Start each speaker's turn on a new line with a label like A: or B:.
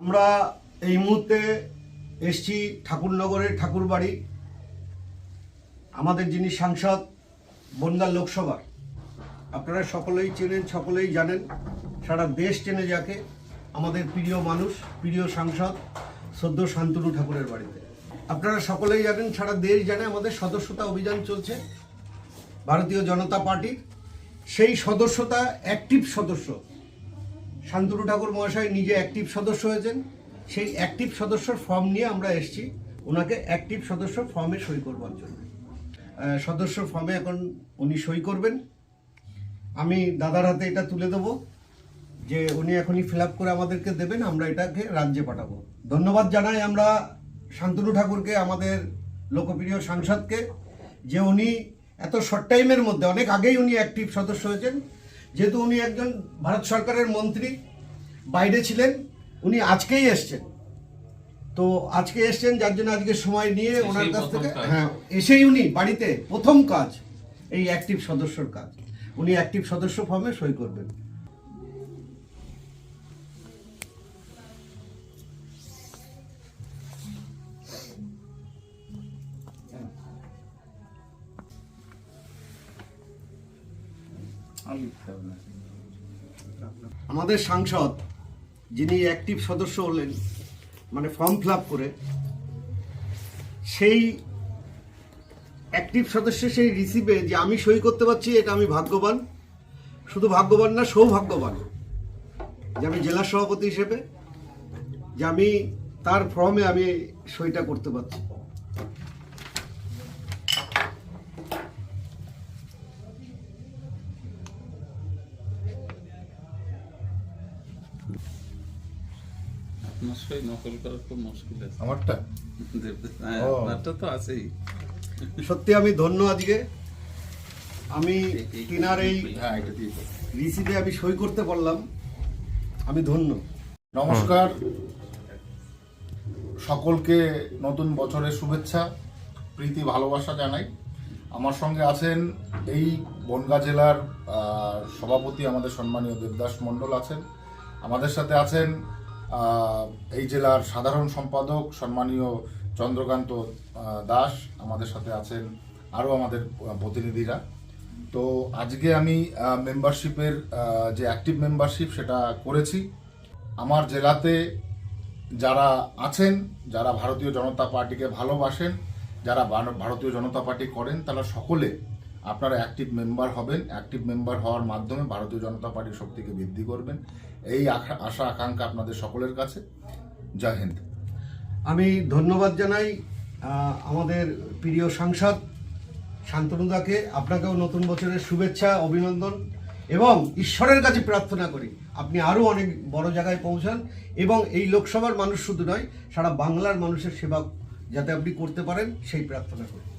A: আমরা এই মুহূর্তে এসছি ঠাকুরনগরের ঠাকুরবাড়ি, আমাদের যিনি সাংসদ বনগাঁ লোকসভার। আপনারা সকলেই চেনেন, সকলেই জানেন, সারা দেশ চেনে যাকে, আমাদের প্রিয় মানুষ, প্রিয় সাংসদ সদ্য শান্তনু ঠাকুরের বাড়িতে। আপনারা সকলেই জানেন, সারা দেশ জানে আমাদের সদস্যতা অভিযান চলছে, ভারতীয় জনতা পার্টির। সেই সদস্যতা অ্যাক্টিভ সদস্য শান্তনু ঠাকুর মহাশয় নিজে অ্যাক্টিভ সদস্য হয়েছেন। সেই অ্যাক্টিভ সদস্যর ফর্ম নিয়ে আমরা এসেছি। ওনাকে অ্যাক্টিভ সদস্য ফর্মে সই করবার জন্য। সদস্য ফর্মে এখন উনি সই করবেন। আমি দাদার হাতে এটা তুলে দেবো যে উনি এখনই ফিল করে আমাদেরকে দেবেন, আমরা এটাকে রাজ্যে পাঠাবো। ধন্যবাদ জানাই আমরা শান্তনু ঠাকুরকে, আমাদের লোকপ্রিয় সাংসদকে, যে উনি এত শর্ট টাইমের মধ্যে, অনেক আগেই উনি অ্যাক্টিভ সদস্য হয়েছেন। যেহেতু উনি একজন ভারত সরকারের মন্ত্রী বাইরে ছিলেন উনি আজকেই এসছেন। তো আজকে এসছেন যার জন্য আজকে সময় নিয়ে ওনার কাছ থেকে হ্যাঁ এসেই উনি বাড়িতে প্রথম কাজ এই অ্যাক্টিভ সদস্যর কাজ। উনি অ্যাক্টিভ সদস্য ফর্মে সই করবেন। আমাদের সাংসদ, যিনি অ্যাক্টিভ সদস্য হলেন মানে ফর্ম ফিল করে, সেই অ্যাক্টিভ সদস্য সেই রিসিভে যে আমি সই করতে পারছি, এটা আমি ভাগ্যবান। শুধু ভাগ্যবান না, সৌভাগ্যবান। যে আমি জেলা সভাপতি হিসেবে, যে আমি তার ফর্মে আমি সইটা করতে পারছি।
B: সই নকল করা খুব মুশকিল আছে।
C: আমারটা?
B: হ্যাঁ। আপনারটা তো আছেই।
A: সত্যি আমি ধন্য আজকে। আমি তিনার এই
C: হ্যাঁ।
A: রিসিভে আমি সই করতে পারলাম। আমি ধন্য।
C: নমস্কার। সকলকে নতুন বছরের শুভেচ্ছা প্রীতি ভালোবাসা জানাই। আমার সঙ্গে আছেন এই বনগাঁ জেলার সভাপতি আমাদের সম্মানীয় দেবদাস মণ্ডল আছেন। আমাদের সাথে আছেন এই জেলার সাধারণ সম্পাদক সম্মানীয় চন্দ্রকান্ত দাস আমাদের সাথে আছেন, আরও আমাদের প্রতিনিধিরা। তো আজকে আমি মেম্বারশিপের যে অ্যাক্টিভ মেম্বারশিপ সেটা করেছি। আমার জেলাতে যারা আছেন, যারা ভারতীয় জনতা পার্টিকে ভালোবাসেন, যারা ভারতীয় জনতা পার্টি করেন, তারা সকলে আপনারা অ্যাক্টিভ মেম্বার হবেন। অ্যাক্টিভ মেম্বার হওয়ার মাধ্যমে ভারতীয় জনতা পার্টির শক্তিকে বৃদ্ধি করবেন। এই আশা- আকাঙ্ক্ষা আপনাদের সকলের কাছে। জয় হিন্দ।
A: আমি ধন্যবাদ জানাই আমাদের প্রিয় সাংসদ শান্তনুদাকে আপনাকেও নতুন বছরের শুভেচ্ছা, অভিনন্দন এবং ঈশ্বরের কাছে প্রার্থনা করি, আপনি আরও অনেক বড় জায়গায় পৌঁছান এবং এই লোকসভার মানুষ শুধু নয়, সারা বাংলার মানুষের সেবা যাতে আপনি করতে পারেন, সেই প্রার্থনা করি।